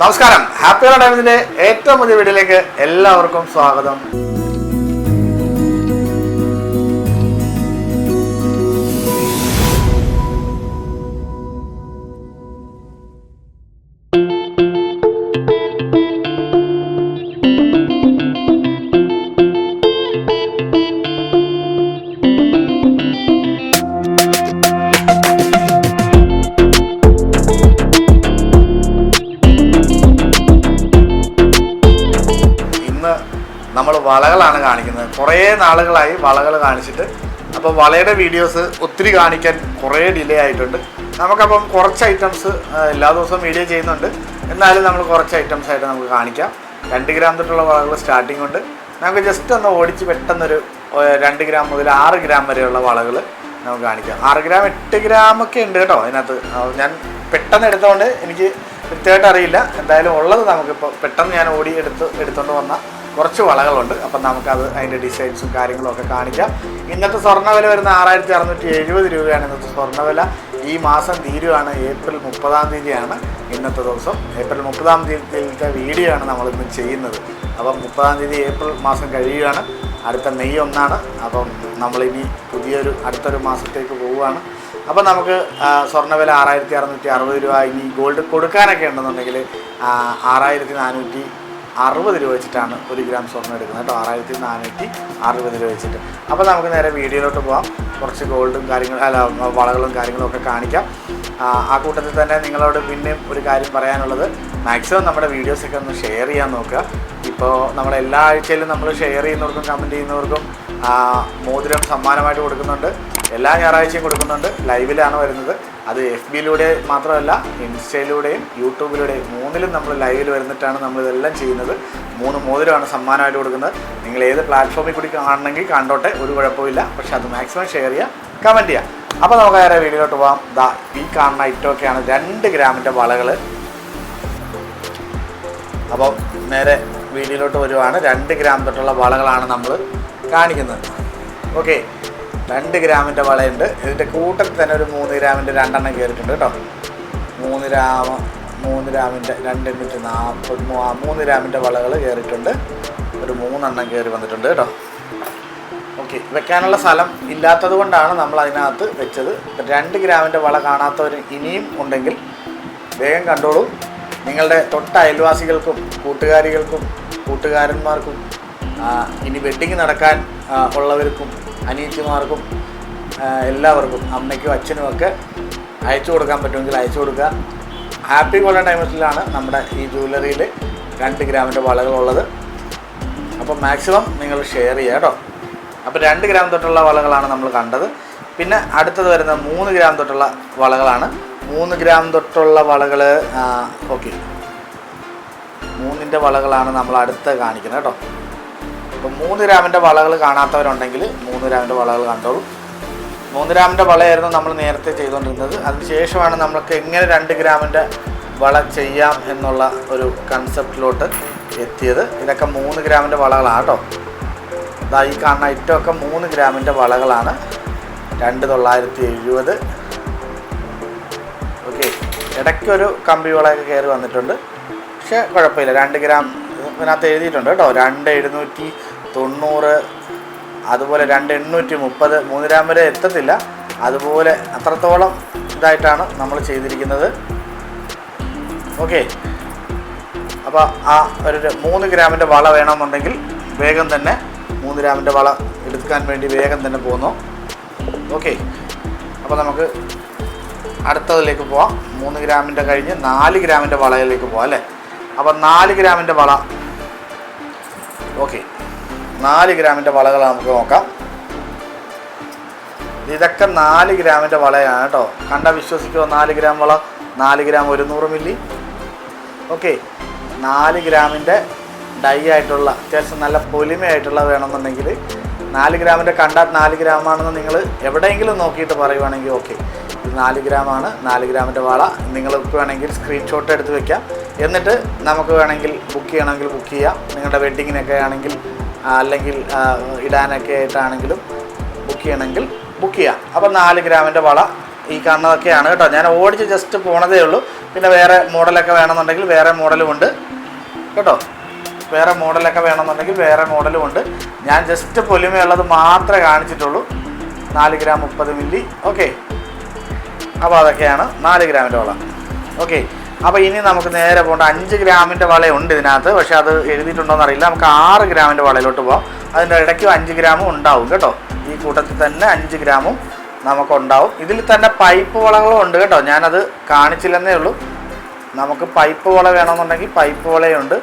നമസ്കാരം. ഹാപ്പി ടൈമിന്റെ ഏറ്റവും പുതിയ വീഡിയോയിലേക്ക് എല്ലാവർക്കും സ്വാഗതം. വളകളാണ് കാണിക്കുന്നത്. കുറേ നാളുകളായി വളകൾ കാണിച്ചിട്ട്. അപ്പോൾ വളയുടെ വീഡിയോസ് ഒത്തിരി കാണിക്കാൻ കുറേ ഡിലേ ആയിട്ടുണ്ട്. നമുക്കപ്പം കുറച്ച് ഐറ്റംസ് എല്ലാ ദിവസവും വീഡിയോ ചെയ്യുന്നുണ്ട്. എന്നാലും നമ്മൾ കുറച്ച് ഐറ്റംസ് ആയിട്ട് നമുക്ക് കാണിക്കാം. രണ്ട് ഗ്രാം തൊട്ടുള്ള വളകൾ സ്റ്റാർട്ടിംഗ് ഉണ്ട്. നമുക്ക് ജസ്റ്റ് ഒന്ന് ഓടിച്ച് പെട്ടെന്നൊരു രണ്ട് ഗ്രാം മുതൽ ആറ് ഗ്രാം വരെയുള്ള വളകൾ നമുക്ക് കാണിക്കാം. ആറ് ഗ്രാം എട്ട് ഗ്രാം ഒക്കെ ഉണ്ട് കേട്ടോ അതിനകത്ത്. ഞാൻ പെട്ടെന്ന് എടുത്തുകൊണ്ട് എനിക്ക് കൃത്യമായിട്ട് അറിയില്ല. എന്തായാലും ഉള്ളത് നമുക്കിപ്പോൾ പെട്ടെന്ന് ഞാൻ ഓടി എടുത്ത് എടുത്തുകൊണ്ട് വന്ന കുറച്ച് വളകളുണ്ട്. അപ്പം നമുക്കത് അതിന്റെ ഡിസൈൻസും കാര്യങ്ങളും ഒക്കെ കാണിക്കാം. ഇന്നത്തെ സ്വർണവില വരുന്ന ആറായിരത്തി അറുന്നൂറ്റി എഴുപത് രൂപയാണ് ഇന്നത്തെ സ്വർണവില. ഈ മാസം തീരുവാണ് ഏപ്രിൽ മുപ്പതാം തീയതിയാണ് ഇന്നത്തെ ദിവസം. ഏപ്രിൽ മുപ്പതാം തീയതിയിലത്തെ വീഡിയോ ആണ് നമ്മളിന്ന് ചെയ്യുന്നത്. അപ്പം മുപ്പതാം തീയതി ഏപ്രിൽ മാസം കഴിയുകയാണ്. അടുത്ത മെയ് ഒന്നാണ്. അപ്പം നമ്മളിനി പുതിയൊരു അടുത്തൊരു മാസത്തേക്ക് പോവുകയാണ്. അപ്പം നമുക്ക് സ്വർണവില ആറായിരത്തി അറുന്നൂറ്റി അറുപത് രൂപ ഇനി ഗോൾഡ് കൊടുക്കാനൊക്കെ ഉണ്ടെന്നുണ്ടെങ്കിൽ ആറായിരത്തി നാനൂറ്റി അറുപത് രൂപ വെച്ചിട്ടാണ് ഒരു ഗ്രാം സ്വർണം എടുക്കുന്നത് കേട്ടോ. ആറായിരത്തി നാനൂറ്റി അറുപത് രൂപ വെച്ചിട്ട്. അപ്പോൾ നമുക്ക് നേരെ വീഡിയോയിലോട്ട് പോകാം കുറച്ച് ഗോൾഡും കാര്യങ്ങളും അല്ല വളകളും കാര്യങ്ങളും ഒക്കെ കാണിക്കാം. ആ, കൂട്ടത്തിൽ തന്നെ നിങ്ങളോട് പിന്നെയും ഒരു കാര്യം പറയാനുള്ളത്. മാക്സിമം നമ്മുടെ വീഡിയോസൊക്കെ ഒന്ന് ഷെയർ ചെയ്യാൻ നോക്കുക. ഇപ്പോൾ നമ്മൾ എല്ലാ ആഴ്ചയിലും നമ്മൾ ഷെയർ ചെയ്യുന്നവർക്കും കമന്റ് ചെയ്യുന്നവർക്കും മോതിരം സമ്മാനമായിട്ട് കൊടുക്കുന്നുണ്ട്. എല്ലാ ഞായറാഴ്ചയും കൊടുക്കുന്നുണ്ട്. ലൈവിലാണ് വരുന്നത്. അത് എഫ് ബിയിലൂടെ മാത്രമല്ല ഇൻസ്റ്റയിലൂടെയും യൂട്യൂബിലൂടെയും മൂന്നിലും നമ്മൾ ലൈവിൽ വരുന്നിട്ടാണ് നമ്മൾ ഇതെല്ലാം ചെയ്യുന്നത്. മൂന്ന് മോതിരമാണ് സമ്മാനമായിട്ട് കൊടുക്കുന്നത്. നിങ്ങൾ ഏത് പ്ലാറ്റ്ഫോമിൽ കൂടി കാണണമെങ്കിൽ കണ്ടോട്ടെ ഒരു കുഴപ്പമില്ല പക്ഷെ അത് മാക്സിമം ഷെയർ ചെയ്യുക കമന്റ് ചെയ്യുക. അപ്പോൾ നമുക്ക് വേറെ വീഡിയോയിലോട്ട് പോകാം ദാ ഈ കാണുന്ന ഐറ്റമൊക്കെയാണ് രണ്ട് ഗ്രാമിന്റെ വളകൾ. അപ്പോൾ നേരെ വീഡിയോയിലോട്ട് വരുവാണ്. രണ്ട് ഗ്രാം തൊട്ടുള്ള വളകളാണ് നമ്മൾ കാണിക്കുന്നത്. ഓക്കെ. രണ്ട് ഗ്രാമിന്റെ വളയുണ്ട്. ഇതിന്റെ കൂട്ടത്തിൽ തന്നെ ഒരു മൂന്ന് ഗ്രാമിന്റെ രണ്ടെണ്ണം കയറിയിട്ടുണ്ട് കേട്ടോ. മൂന്ന് ഗ്രാം മൂന്ന് ഗ്രാമിന്റെ രണ്ട് എണ്ണൂറ്റി നാൽപ്പത് മൂന്ന് ഗ്രാമിന്റെ വളകൾ കയറിയിട്ടുണ്ട് ഒരു മൂന്നെണ്ണം കയറി വന്നിട്ടുണ്ട് കേട്ടോ. ഓക്കെ വെക്കാനുള്ള സ്ഥലം ഇല്ലാത്തത് കൊണ്ടാണ് നമ്മൾ അതിനകത്ത് വെച്ചത്. രണ്ട് ഗ്രാമിന്റെ വള കാണാത്തവർ ഇനിയും ഉണ്ടെങ്കിൽ വേഗം കണ്ടോളൂ. നിങ്ങളുടെ തൊട്ട അയൽവാസികൾക്കും കൂട്ടുകാരികൾക്കും കൂട്ടുകാരന്മാർക്കും ഇനി വെഡ്ഡിങ് നടക്കാൻ ഉള്ളവർക്കും അനിയത്തിമാർക്കും എല്ലാവർക്കും അമ്മയ്ക്കും അച്ഛനും ഒക്കെ അയച്ചു കൊടുക്കാൻ പറ്റുമെങ്കിൽ അയച്ചു കൊടുക്കുക. ഹാപ്പി ഗോൾഡൻ ഡയമണ്ട്സിലാണ് നമ്മുടെ ഈ ജ്വല്ലറിയിൽ രണ്ട് ഗ്രാമിന്റെ വളകളുള്ളത് അപ്പോൾ മാക്സിമം നിങ്ങൾ ഷെയർ ചെയ്യുക കേട്ടോ. അപ്പോൾ രണ്ട് ഗ്രാം തൊട്ടുള്ള വളകളാണ് നമ്മൾ കണ്ടത്. പിന്നെ അടുത്തത് വരുന്ന മൂന്ന് ഗ്രാം തൊട്ടുള്ള വളകളാണ്. മൂന്ന് ഗ്രാം തൊട്ടുള്ള വളകൾ ഓക്കെ മൂന്നിന്റെ വളകളാണ് നമ്മൾ അടുത്ത് കാണിക്കുന്നത് കേട്ടോ. അപ്പോൾ മൂന്ന് ഗ്രാമിന്റെ വളകൾ കാണാത്തവരുണ്ടെങ്കിൽ മൂന്ന് ഗ്രാമിന്റെ വളകൾ കണ്ടോളൂ. മൂന്ന് ഗ്രാമിന്റെ വളയായിരുന്നു നമ്മൾ നേരത്തെ ചെയ്തുകൊണ്ടിരുന്നത് അതിനുശേഷമാണ് നമുക്ക് എങ്ങനെ രണ്ട് ഗ്രാമിന്റെ വള ചെയ്യാം എന്നുള്ള ഒരു കൺസെപ്റ്റിലോട്ട് എത്തിയത്. ഇതൊക്കെ മൂന്ന് ഗ്രാമിന്റെ വളകളാണ് കേട്ടോ അതാ ഈ കാണുന്ന ഐറ്റമൊക്കെ മൂന്ന് ഗ്രാമിന്റെ വളകളാണ്. രണ്ട് തൊള്ളായിരത്തി എഴുപത്. ഓക്കെ. ഇടയ്ക്കൊരു കമ്പി വളയൊക്കെ കയറി വന്നിട്ടുണ്ട്. പക്ഷേ കുഴപ്പമില്ല. രണ്ട് ഗ്രാം ഇതിനകത്ത് എഴുതിയിട്ടുണ്ട് കേട്ടോ. രണ്ട് എഴുന്നൂറ്റി തൊണ്ണൂറ് അതുപോലെ രണ്ട് എണ്ണൂറ്റി മുപ്പത് മൂന്ന് ഗ്രാം വരെ എത്തത്തില്ല. അതുപോലെ അത്രത്തോളം ഇതായിട്ടാണ് നമ്മൾ ചെയ്തിരിക്കുന്നത്. ഓക്കെ. അപ്പോൾ ആ ഒരു മൂന്ന് ഗ്രാമിന്റെ വള വേണമെന്നുണ്ടെങ്കിൽ വേഗം തന്നെ മൂന്ന് ഗ്രാമിന്റെ വള എടുക്കാൻ വേണ്ടി വേഗം തന്നെ പോന്നു. ഓക്കെ. അപ്പോൾ നമുക്ക് അടുത്തതിലേക്ക് പോവാം. മൂന്ന് ഗ്രാമിന്റെ കഴിഞ്ഞ് നാല് ഗ്രാമിന്റെ വളയിലേക്ക് പോവാം അല്ലേ? അപ്പോൾ നാല് ഗ്രാമിന്റെ വള. ഓക്കെ. നാല് ഗ്രാമിന്റെ വളകൾ നമുക്ക് നോക്കാം. ഇതൊക്കെ നാല് ഗ്രാമിന്റെ വളയാണ് കേട്ടോ. കണ്ട വിശ്വസിക്കുമോ നാല് ഗ്രാം വള നാല് ഗ്രാം ഒരുന്നൂറ് മില്ലി. ഓക്കെ. നാല് ഗ്രാമിന്റെ ഡൈ ആയിട്ടുള്ള അത്യാവശ്യം നല്ല പൊലിമയായിട്ടുള്ള വേണമെന്നുണ്ടെങ്കിൽ നാല് ഗ്രാമിന്റെ കണ്ടാൽ നാല് ഗ്രാമാണെന്ന് നിങ്ങൾ എവിടെയെങ്കിലും നോക്കിയിട്ട് പറയുവാണെങ്കിൽ ഓക്കെ. ഇത് നാല് ഗ്രാമാണ് നാല് ഗ്രാമിന്റെ വള. നിങ്ങൾക്ക് വേണമെങ്കിൽ സ്ക്രീൻഷോട്ട് എടുത്ത് വെക്കാം. എന്നിട്ട് നമുക്ക് വേണമെങ്കിൽ ബുക്ക് ചെയ്യണമെങ്കിൽ ബുക്ക് ചെയ്യാം. നിങ്ങളുടെ വെഡ്ഡിങ്ങിനൊക്കെ ആണെങ്കിൽ അല്ലെങ്കിൽ ഇടാനൊക്കെ ആയിട്ടാണെങ്കിലും ബുക്ക് ചെയ്യണമെങ്കിൽ ബുക്ക് ചെയ്യാം. അപ്പം നാല് ഗ്രാമിന്റെ വള ഈ കാണുന്നതൊക്കെയാണ് കേട്ടോ. ഞാൻ ഓടിച്ച് ജസ്റ്റ് പോണതേ ഉള്ളൂ. പിന്നെ വേറെ മോഡലൊക്കെ വേണമെന്നുണ്ടെങ്കിൽ വേറെ മോഡലും ഉണ്ട്. കേട്ടോ? വേറെ മോഡലൊക്കെ വേണമെന്നുണ്ടെങ്കിൽ വേറെ മോഡലും ഉണ്ട്. ഞാൻ ജസ്റ്റ് പൊലിമയുള്ളത് മാത്രമേ കാണിച്ചിട്ടുള്ളൂ. നാല് ഗ്രാം മുപ്പത് മില്ലി ഓക്കെ അപ്പോൾ അതൊക്കെയാണ് നാല് ഗ്രാമിന്റെ വള. ഓക്കെ അപ്പോൾ ഇനി നമുക്ക് നേരെ പോകേണ്ട. അഞ്ച് ഗ്രാമിന്റെ വളയുണ്ട് ഇതിനകത്ത്. പക്ഷേ അത് എഴുതിയിട്ടുണ്ടോയെന്ന് അറിയില്ല. നമുക്ക് ആറ് ഗ്രാമിന്റെ വളയിലോട്ട് പോകാം അതിന്റെ ഇടയ്ക്ക് അഞ്ച് ഗ്രാമും ഉണ്ടാവും കേട്ടോ. ഈ കൂട്ടത്തിൽ തന്നെ അഞ്ച് ഗ്രാമും നമുക്കുണ്ടാവും. ഇതിൽ തന്നെ പൈപ്പ് വളകളും ഉണ്ട് കേട്ടോ. ഞാനത് കാണിച്ചില്ലെന്നേ ഉള്ളൂ. നമുക്ക് പൈപ്പ് വള വേണമെന്നുണ്ടെങ്കിൽ പൈപ്പ് വളയുണ്ട്.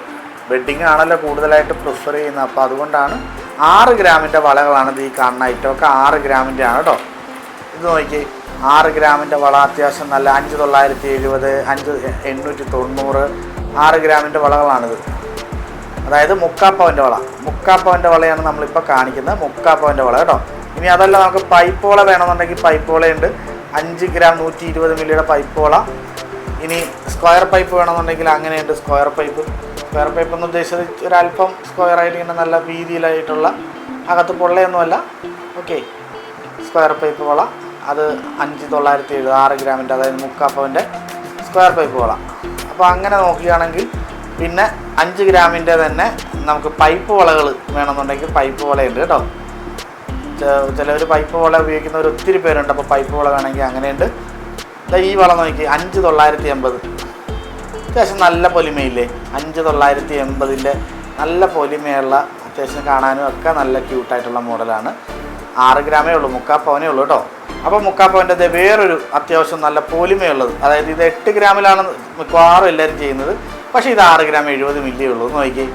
ബെഡിങ് ആണല്ലോ കൂടുതലായിട്ട് പ്രിഫർ ചെയ്യുന്നത്. അപ്പോൾ അതുകൊണ്ടാണ് ആറ് ഗ്രാമിന്റെ വളകളാണ് ഇത് ഈ കാണുന്ന ഐറ്റമൊക്കെ ആറ് ഗ്രാമിന്റെ ആണ് കേട്ടോ. ഇത് നോക്കി ആറ് ഗ്രാമിന്റെ വള അത്യാവശ്യം നല്ല അഞ്ച് തൊള്ളായിരത്തി എഴുപത് അഞ്ച് എണ്ണൂറ്റി തൊണ്ണൂറ് ആറ് ഗ്രാമിന്റെ വളകളാണിത്. അതായത് മുക്കാപ്പവന്റെ വള. മുക്കാപ്പവന്റെ വളയാണ് നമ്മളിപ്പോൾ കാണിക്കുന്നത്. മുക്കാപ്പവന്റെ വള കേട്ടോ. ഇനി അതല്ല നമുക്ക് പൈപ്പ് വള വേണമെന്നുണ്ടെങ്കിൽ പൈപ്പ് വളയുണ്ട്. അഞ്ച് ഗ്രാം നൂറ്റി ഇരുപത് മില്ലിയുടെ പൈപ്പ് വള. ഇനി സ്ക്വയർ പൈപ്പ് വേണമെന്നുണ്ടെങ്കിൽ അങ്ങനെയുണ്ട് സ്ക്വയർ പൈപ്പ്. സ്ക്വയർ പൈപ്പ് എന്ന് ഉദ്ദേശിച്ചത് ഒരല്പം സ്ക്വയർ ആയിട്ട് ഇങ്ങനെ നല്ല വീതിയിലായിട്ടുള്ള അകത്ത് പൊള്ളയൊന്നുമല്ല. ഓക്കെ. സ്ക്വയർ പൈപ്പ് വള. അത് അഞ്ച് തൊള്ളായിരത്തി എഴുപത് ആറ് ഗ്രാമിന്റെ അതായത് മുക്കാപ്പവന്റെ സ്ക്വയർ പൈപ്പുകളാണ് അപ്പോൾ അങ്ങനെ നോക്കുകയാണെങ്കിൽ പിന്നെ അഞ്ച് ഗ്രാമിന്റെ തന്നെ നമുക്ക് പൈപ്പ് വളകൾ വേണമെന്നുണ്ടെങ്കിൽ പൈപ്പ് വളയുണ്ട് കേട്ടോ. ചിലവർ പൈപ്പ് വള ഉപയോഗിക്കുന്നവർ ഒത്തിരി പേരുണ്ട്. അപ്പോൾ പൈപ്പ് വള വേണമെങ്കിൽ അങ്ങനെയുണ്ട്. ഈ വള നോക്കി അഞ്ച് തൊള്ളായിരത്തി എൺപത്. അത്യാവശ്യം നല്ല പൊലിമയില്ലേ? അഞ്ച് തൊള്ളായിരത്തി എൺപതിന്റെ നല്ല പൊലിമയുള്ള അത്യാവശ്യം കാണാനും ഒക്കെ നല്ല ക്യൂട്ടായിട്ടുള്ള മോഡലാണ്. ആറ് ഗ്രാമേ ഉള്ളൂ മുക്കാൽ പവനേ ഉള്ളൂ കേട്ടോ. അപ്പോൾ മുക്കാൽ പവന്റെ വേറൊരു അത്യാവശ്യം നല്ല പോലിമയുള്ളത്. അതായത് ഇത് എട്ട് ഗ്രാമിലാണ് മിക്കവാറും എല്ലാവരും ചെയ്യുന്നത്. പക്ഷേ ഇത് ആറ് ഗ്രാം എഴുപത് മില്ലി ഉള്ളൂ. നോക്കി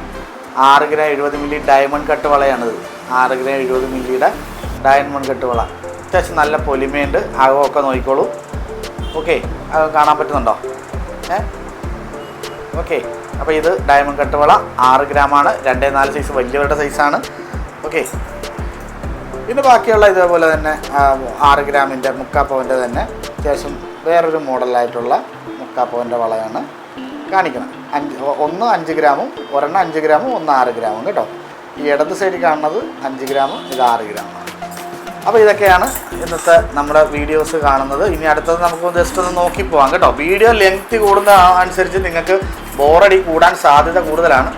ആറ് ഗ്രാം എഴുപത് മില്ലി ഡയമണ്ട് കട്ട് വളയാണിത്. ആറ് ഗ്രാം എഴുപത് മില്ലിയുടെ ഡയമണ്ട് കട്ട് വള. അത്യാവശ്യം നല്ല പൊലിമയുണ്ട്. അകമൊക്കെ നോക്കിക്കോളൂ. ഓക്കെ കാണാൻ പറ്റുന്നുണ്ടോ? ഏ? ഓക്കെ അപ്പോൾ ഇത് ഡയമണ്ട് കട്ട് വള ആറ് ഗ്രാമാണ്. രണ്ടേ നാല് സൈസ് വലിയവരുടെ സൈസാണ് ഓക്കെ പിന്നെ ബാക്കിയുള്ള ഇതേപോലെ തന്നെ ആറ് ഗ്രാമിന്റെ മുക്കാപ്പവന്റെ തന്നെ അത്യാവശ്യം വേറൊരു മോഡലായിട്ടുള്ള മുക്കാപ്പവന്റെ വളയാണ് കാണിക്കണം അഞ്ച് ഒന്ന് അഞ്ച് ഗ്രാമും ഒരെണ്ണം അഞ്ച് ഗ്രാമും ഒന്ന് ആറ് ഗ്രാമും കേട്ടോ. ഈ ഇടത് സൈഡിൽ കാണുന്നത് അഞ്ച് ഗ്രാമും ഇത് ആറ് ഗ്രാമാണ് അപ്പോൾ ഇതൊക്കെയാണ് ഇന്നത്തെ നമ്മുടെ വീഡിയോസ് കാണുന്നത്. ഇനി അടുത്തത് നമുക്ക് ജസ്റ്റ് ഒന്ന് നോക്കി പോവാം കേട്ടോ. വീഡിയോ ലെങ്ത് കൂടുന്ന അനുസരിച്ച് നിങ്ങൾക്ക് ബോറടി കൂടാൻ സാധ്യത കൂടുതലാണ്.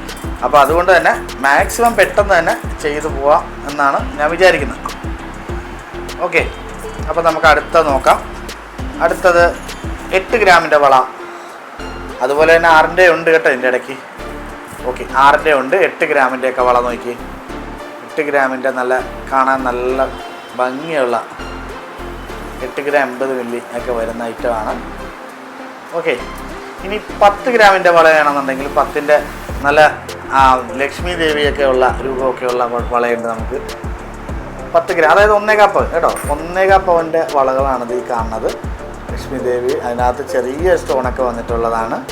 അപ്പോൾ അതുകൊണ്ട് തന്നെ മാക്സിമം പെട്ടെന്ന് തന്നെ ചെയ്തു പോവാം എന്നാണ് ഞാൻ വിചാരിക്കുന്നത്. ഓക്കെ അപ്പോൾ നമുക്ക് അടുത്ത നോക്കാം. അടുത്തത് എട്ട് ഗ്രാമിന്റെ വള. അതുപോലെ തന്നെ ആറിന്റെ ഉണ്ട് കേട്ടോ ഇതിന്റെ ഇടയ്ക്ക്. ഓക്കെ ആറിന്റെ ഉണ്ട് എട്ട് ഗ്രാമിന്റെയൊക്കെ വള നോക്കി എട്ട് ഗ്രാമിന്റെ നല്ല കാണാൻ നല്ല ഭംഗിയുള്ള എട്ട് ഗ്രാം എൺപത് മില്ലി ഒക്കെ വരുന്ന ഐറ്റമാണ് ഓക്കെ ഇനി പത്ത് ഗ്രാമിന്റെ വള വേണമെന്നുണ്ടെങ്കിൽ പത്തിന്റെ നല്ല ലക്ഷ്മി ദേവിയൊക്കെ ഉള്ള രൂപമൊക്കെ ഉള്ള വ- വളയുണ്ട് നമുക്ക്. പത്ത് ഗ്രാം അതായത് ഒന്നേകാ പവൻ കേട്ടോ? ഒന്നേകാ പവന്റെ വളകളാണിത് ഈ കാണുന്നത്. ലക്ഷ്മി ദേവി അതിനകത്ത് ചെറിയ സ്റ്റോണൊക്കെ വന്നിട്ടുള്ളതാണ്.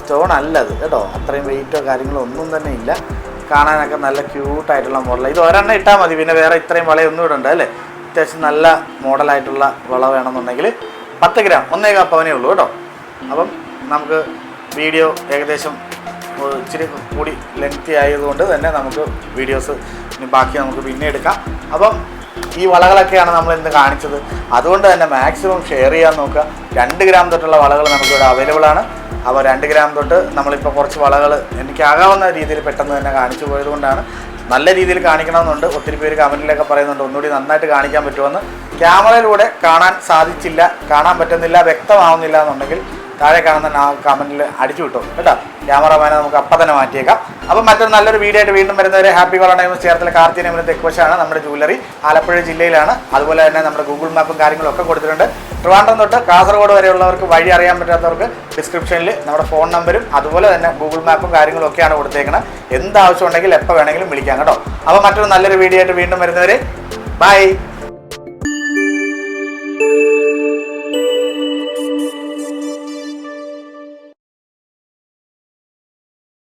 സ്റ്റോൺ അല്ലത് കേട്ടോ? അത്രയും വെയിറ്റോ കാര്യങ്ങളോ ഒന്നും തന്നെ ഇല്ല. കാണാനൊക്കെ നല്ല ക്യൂട്ടായിട്ടുള്ള മോഡൽ ഇത് ഒരെണ്ണം ഇട്ടാൽ മതി പിന്നെ വേറെ ഇത്രയും വളയൊന്നും ഇടണ്ട അല്ലേ? അത്യാവശ്യം നല്ല മോഡലായിട്ടുള്ള വള വേണമെന്നുണ്ടെങ്കിൽ പത്ത് ഗ്രാം ഒന്നേ പവനേ ഉള്ളൂ കേട്ടോ. അപ്പം നമുക്ക് വീഡിയോ ഏകദേശം ഇച്ചിരി കൂടി ലെങ്തി ആയതുകൊണ്ട് തന്നെ നമുക്ക് വീഡിയോസ് ബാക്കി നമുക്ക് പിന്നെ എടുക്കാം. അപ്പം ഈ വളകളൊക്കെയാണ് നമ്മൾ ഇന്ന് കാണിച്ചത്. അതുകൊണ്ട് തന്നെ മാക്സിമം ഷെയർ ചെയ്യാൻ നോക്കുക. രണ്ട് ഗ്രാം തൊട്ടുള്ള വളകൾ നമുക്കിവിടെ അവൈലബിൾ ആണ്. അപ്പോൾ രണ്ട് ഗ്രാം തൊട്ട് നമ്മളിപ്പോൾ കുറച്ച് വളകൾ എനിക്കാകാവുന്ന രീതിയിൽ പെട്ടെന്ന് തന്നെ കാണിച്ചു പോയതുകൊണ്ടാണ്. നല്ല രീതിയിൽ കാണിക്കണമെന്നുണ്ട്. ഒത്തിരി പേര് കമന്റിലൊക്കെ പറയുന്നുണ്ട് ഒന്നുകൂടി നന്നായിട്ട് കാണിക്കാൻ പറ്റുമെന്ന്. ക്യാമറയിലൂടെ കാണാൻ സാധിച്ചില്ല കാണാൻ പറ്റുന്നില്ല വ്യക്തമാവുന്നില്ല എന്നുണ്ടെങ്കിൽ താഴെ കാണുന്ന കമന്റിൽ അടിച്ചു വിട്ടു. കേട്ടോ? ക്യാമറമാനെ നമുക്ക് അപ്പം തന്നെ മാറ്റിയേക്കാം. അപ്പം മറ്റൊരു നല്ലൊരു വീഡിയോ ആയിട്ട് വീണ്ടും വരുന്നവരെ ഹാപ്പി കോളനൈം ചേർത്തല കാർത്തിനേമിന് തെക്കുവശാണ് നമ്മുടെ ജൂവലറി ആലപ്പുഴ ജില്ലയിലാണ്. അതുപോലെ തന്നെ നമ്മുടെ ഗൂഗിൾ മാപ്പും കാര്യങ്ങളും ഒക്കെ കൊടുത്തിട്ടുണ്ട്. ട്രിവാൻഡ്രം തൊട്ട് കാസർഗോഡ് വരെയുള്ളവർക്ക് വഴി അറിയാൻ പറ്റാത്തവർക്ക് ഡിസ്ക്രിപ്ഷനിൽ നമ്മുടെ ഫോൺ നമ്പരും അതുപോലെ തന്നെ ഗൂഗിൾ മാപ്പും കാര്യങ്ങളും ഒക്കെയാണ് കൊടുത്തേക്കുന്നത് എന്ത് ആവശ്യം ഉണ്ടെങ്കിൽ എപ്പോൾ വേണമെങ്കിലും വിളിക്കാം കേട്ടോ. അപ്പോൾ മറ്റൊരു നല്ലൊരു വീഡിയോ ആയിട്ട് വീണ്ടും വരുന്നവരെ ബൈ